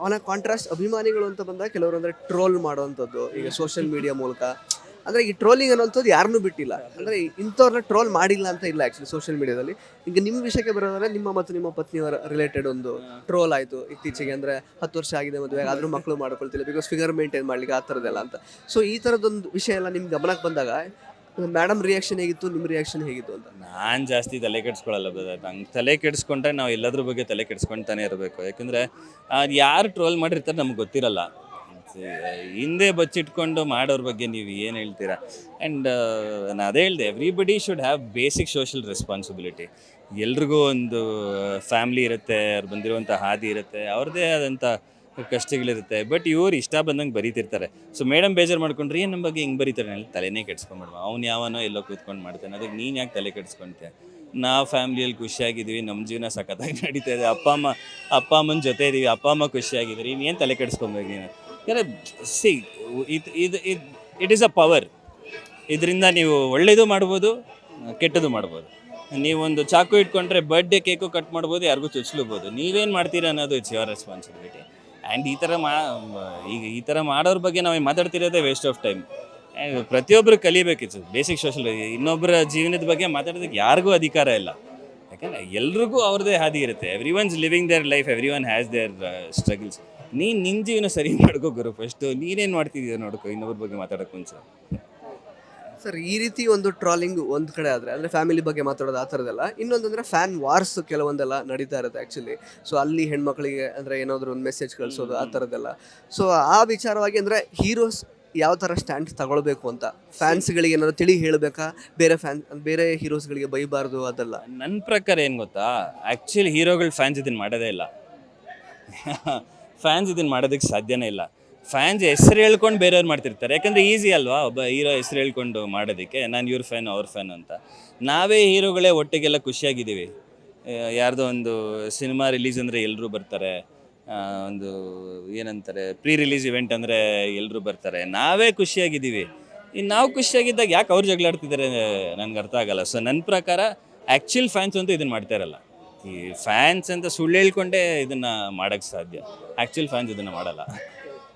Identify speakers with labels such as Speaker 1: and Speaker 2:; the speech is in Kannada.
Speaker 1: ಅವನ ಕಾಂಟ್ರಾಸ್ಟ್ ಅಭಿಮಾನಿಗಳು ಅಂತ ಬಂದಾಗ ಕೆಲವರು ಅಂದ್ರೆ ಟ್ರೋಲ್ ಮಾಡುವಂಥದ್ದು, ಈಗ ಸೋಷಿಯಲ್ ಮೀಡಿಯಾ ಮೂಲಕ. ಅಂದ್ರೆ ಈ ಟ್ರೋಲಿಂಗ್ ಅನ್ನೋಂಥದ್ದು ಯಾರನ್ನೂ ಬಿಟ್ಟಿಲ್ಲ. ಅಂದ್ರೆ ಇಂಥವ್ರನ್ನ ಟ್ರೋಲ್ ಮಾಡಿಲ್ಲ ಅಂತ ಇಲ್ಲ ಆ್ಯಕ್ಚುಲಿ ಸೋಷಿಯಲ್ ಮೀಡಿಯಾದಲ್ಲಿ ಈಗ ನಿಮ್ಮ ವಿಷಯಕ್ಕೆ ಬರೋದಾದ್ರೆ ನಿಮ್ಮ ಮತ್ತು ನಿಮ್ಮ ಪತ್ನಿಯವರ ರಿಲೇಟೆಡ್ ಒಂದು ಟ್ರೋಲ್ ಆಯಿತು ಇತ್ತೀಚೆಗೆ. ಅಂದ್ರೆ ಹತ್ತು ವರ್ಷ ಆಗಿದೆ ಮದುವೆ, ಆದರೂ ಮಕ್ಕಳು ಮಾಡ್ಕೊಳ್ತಿಲ್ಲ. ಬಿಕಾಸ್ ಫಿಗರ್ ಮೇಂಟೈನ್ ಮಾಡ್ಲಿಕ್ಕೆ ಆ ಥರದ್ದೆಲ್ಲ ಅಂತ. ಸೊ ಈ ಥರದ್ದೊಂದು ವಿಷಯ ಎಲ್ಲ ನಿಮ್ಮ ಗಮನಕ್ಕೆ ಬಂದಾಗ ಮೇಡಮ್ ರಿಯಾಕ್ಷನ್ ಹೇಗಿತ್ತು ನಿಮ್ಮ ರಿಯಾಕ್ಷನ್ ಹೇಗಿತ್ತು ಅಂತ?
Speaker 2: ನಾನು ಜಾಸ್ತಿ ತಲೆ ಕೆಡಿಸ್ಕೊಳ್ಳಲ್ಲ ಬ್ರದರ್ ನಂಗೆ ತಲೆ ಕೆಡಿಸ್ಕೊಂಡ್ರೆ ನಾವು ಎಲ್ಲದ್ರ ಬಗ್ಗೆ ತಲೆ ಕೆಡಿಸ್ಕೊಂತಾನೆ ಇರಬೇಕು. ಯಾಕಂದರೆ ಯಾರು ಟ್ರೋಲ್ ಮಾಡಿರ್ತಾರೆ ನಮ್ಗೆ ಗೊತ್ತಿರಲ್ಲ. ಹಿಂದೆ ಬಚ್ಚಿಟ್ಕೊಂಡು ಮಾಡೋರ ಬಗ್ಗೆ ನೀವು ಏನು ಹೇಳ್ತೀರಾ? ಆ್ಯಂಡ್ ನಾನು ಅದೇ ಹೇಳಿದೆ everybody should have basic social responsibility ಎಲ್ರಿಗೂ ಒಂದು ಫ್ಯಾಮ್ಲಿ ಇರುತ್ತೆ, ಅವ್ರು ಬಂದಿರುವಂಥ ಹಾದಿ ಇರುತ್ತೆ ಅವ್ರದ್ದೇ ಆದಂಥ ಕಷ್ಟಗಳಿರುತ್ತೆ. ಬಟ್ ಇವ್ರು ಇಷ್ಟ ಬಂದಂಗೆ ಬರೀತಿರ್ತಾರೆ. ಸೊ ಮೇಡಮ್ ಬೇಜಾರು ಮಾಡ್ಕೊಂಡ್ರೆ ಏನು ಬಗ್ಗೆ ಹಿಂಗೆ ಬರೀತಾರೆ? ನಾನು ತಲೆನೇ ಕೆಡ್ಸ್ಕೊಂಡ್ಬಿಡ್ಮ ಅವ್ನು ಯಾವನೋ ಎಲ್ಲೋ ಕೂತ್ಕೊಂಡು ಮಾಡ್ತಾನೆ. ಅದಕ್ಕೆ ನೀನು ಯಾಕೆ ತಲೆ ಕೆಡ್ಸ್ಕೊಂತೆ ನಾವು ಫ್ಯಾಮಿಲಿಯಲ್ಲಿ ಖುಷಿಯಾಗಿದ್ದೀವಿ ನಮ್ಮ ಜೀವನ ಸಖತ್ತಾಗಿ ನಡೀತಾ ಇದೆ. ಅಪ್ಪ ಅಮ್ಮ, ಅಪ್ಪ ಅಮ್ಮನ ಜೊತೆ ಇದ್ದೀವಿ ಅಪ್ಪ ಅಮ್ಮ ಖುಷಿಯಾಗಿದ್ದೀರಿ. ಏನು ತಲೆ ಕೆಡ್ಸ್ಕೊಬೇಕು ನೀನು? ಯಾಕಂದರೆ ಸಿ, ಇದು ಇದು ಇದು ಇಟ್ ಈಸ್ ಅ ಪವರ್ ಇದರಿಂದ ನೀವು ಒಳ್ಳೆಯದು ಮಾಡ್ಬೋದು ಕೆಟ್ಟದು ಮಾಡ್ಬೋದು. ನೀವೊಂದು ಚಾಕು ಇಟ್ಕೊಂಡ್ರೆ ಬರ್ಡೇ ಕೇಕು ಕಟ್ ಮಾಡ್ಬೋದು, ಯಾರಿಗೂ ಚುಚ್ಲೂಬೋದು. ನೀವೇನು ಮಾಡ್ತೀರಾ ಅನ್ನೋದು ಇಟ್ಸ್ ಯುವರ್ ರೆಸ್ಪಾನ್ಸಿಬಿಲಿಟಿ ಆ್ಯಂಡ್ ಈ ಥರ ಮಾ ಈಗ ಈ ಥರ ಮಾಡೋರ ಬಗ್ಗೆ ನಾವು ಮಾತಾಡ್ತಿರೋದೇ ವೇಸ್ಟ್ ಆಫ್ ಟೈಮ್ ಪ್ರತಿಯೊಬ್ಬರು ಕಲಿಬೇಕಿತ್ತು ಬೇಸಿಕ್ ಸೋಷಲ್ ಇನ್ನೊಬ್ಬರ ಜೀವನದ ಬಗ್ಗೆ ಮಾತಾಡೋದಕ್ಕೆ ಯಾರಿಗೂ ಅಧಿಕಾರ ಇಲ್ಲ. ಯಾಕಂದರೆ ಎಲ್ರಿಗೂ ಅವ್ರದ್ದೇ ಹಾದಿ ಇರುತ್ತೆ. Every ones living their life every one has their struggles ನೀನು ನಿನ್ನ ಜೀವನ ಸರಿ ಮಾಡ್ಕೋ ಗುರು ಫಸ್ಟು ನೀನೇನು ಮಾಡ್ತಿದ್ದೀಯ ನೋಡ್ಕೋ ಇನ್ನೊಬ್ಬರ ಬಗ್ಗೆ ಮಾತಾಡೋಕೆ ಮುಂಚೆ.
Speaker 1: ಸರ್ ಈ ರೀತಿ ಒಂದು ಟ್ರಾಲಿಂಗ್ ಒಂದು ಕಡೆ ಆದರೆ ಅಂದರೆ ಫ್ಯಾಮಿಲಿ ಬಗ್ಗೆ ಮಾತಾಡೋದು ಆ ಥರದ್ದೆಲ್ಲ. ಇನ್ನೊಂದಂದರೆ ಫ್ಯಾನ್ ವಾರ್ಸ್ ಕೆಲವೊಂದೆಲ್ಲ ನಡೀತಾ ಇರುತ್ತೆ ಆ್ಯಕ್ಚುಲಿ ಸೊ ಅಲ್ಲಿ ಹೆಣ್ಮಕ್ಳಿಗೆ ಅಂದರೆ ಏನಾದರೂ ಒಂದು ಮೆಸೇಜ್ ಕಳಿಸೋದು ಆ ಥರದ್ದೆಲ್ಲ. ಸೊ ಆ ವಿಚಾರವಾಗಿ ಅಂದರೆ ಹೀರೋಸ್ ಯಾವ ಥರ ಸ್ಟ್ಯಾಂಡ್ ತಗೊಳ್ಬೇಕು ಅಂತ? ಫ್ಯಾನ್ಸ್ಗಳಿಗೆ ಏನಾದ್ರು ತಿಳಿ ಹೇಳಬೇಕಾ? ಬೇರೆ ಫ್ಯಾನ್ ಬೇರೆ ಹೀರೋಸ್ಗಳಿಗೆ ಬೈಬಾರ್ದು ಅದೆಲ್ಲ?
Speaker 2: ನನ್ನ ಪ್ರಕಾರ ಏನು ಗೊತ್ತಾ? ಆ್ಯಕ್ಚುಲಿ ಹೀರೋಗಳು ಫ್ಯಾನ್ಸ್ ಇದನ್ನು ಮಾಡೋದೇ ಇಲ್ಲ. ಫ್ಯಾನ್ಸ್ ಇದನ್ನು ಮಾಡೋದಕ್ಕೆ ಸಾಧ್ಯನೇ ಇಲ್ಲ. ಫ್ಯಾನ್ಸ್ ಹೆಸರು ಹೇಳ್ಕೊಂಡು ಬೇರೆಯವ್ರು ಮಾಡ್ತಿರ್ತಾರೆ. ಯಾಕಂದರೆ ಈಸಿ ಅಲ್ವಾ? ಒಬ್ಬ ಹೀರೋ ಹೆಸರು ಹೇಳ್ಕೊಂಡು ಮಾಡೋದಕ್ಕೆ. ನಾನು ಇವ್ರ ಫ್ಯಾನ್ ಅವ್ರ ಫ್ಯಾನ್ ಅಂತ. ನಾವೇ ಹೀರೋಗಳೇ ಒಟ್ಟಿಗೆಲ್ಲ ಖುಷಿಯಾಗಿದ್ದೀವಿ. ಯಾರ್ದೋ ಒಂದು ಸಿನಿಮಾ ರಿಲೀಸ್ ಅಂದರೆ ಎಲ್ಲರೂ ಬರ್ತಾರೆ. ಒಂದು ಏನಂತಾರೆ ಪ್ರೀ ರಿಲೀಸ್ ಇವೆಂಟ್ ಅಂದರೆ ಎಲ್ಲರೂ ಬರ್ತಾರೆ. ನಾವೇ ಖುಷಿಯಾಗಿದ್ದೀವಿ. ಇನ್ನು ನಾವು ಖುಷಿಯಾಗಿದ್ದಾಗ ಯಾಕೆ ಅವ್ರು ಜಗಳಾಡ್ತಿದ್ದಾರೆ ನನಗೆ ಅರ್ಥ ಆಗಲ್ಲ. ಸೊ ನನ್ನ ಪ್ರಕಾರ ಆ್ಯಕ್ಚುಲ್ ಫ್ಯಾನ್ಸ್ ಅಂತೂ ಇದನ್ನು ಮಾಡ್ತಾ ಇರಲ್ಲ. ಈ ಫ್ಯಾನ್ಸ್ ಅಂತ ಸುಳ್ಳು ಹೇಳ್ಕೊಂಡೇ ಇದನ್ನು ಮಾಡೋಕ್ಕೆ ಸಾಧ್ಯ. ಆ್ಯಕ್ಚುಲ್ ಫ್ಯಾನ್ಸ್ ಇದನ್ನು ಮಾಡಲ್ಲ.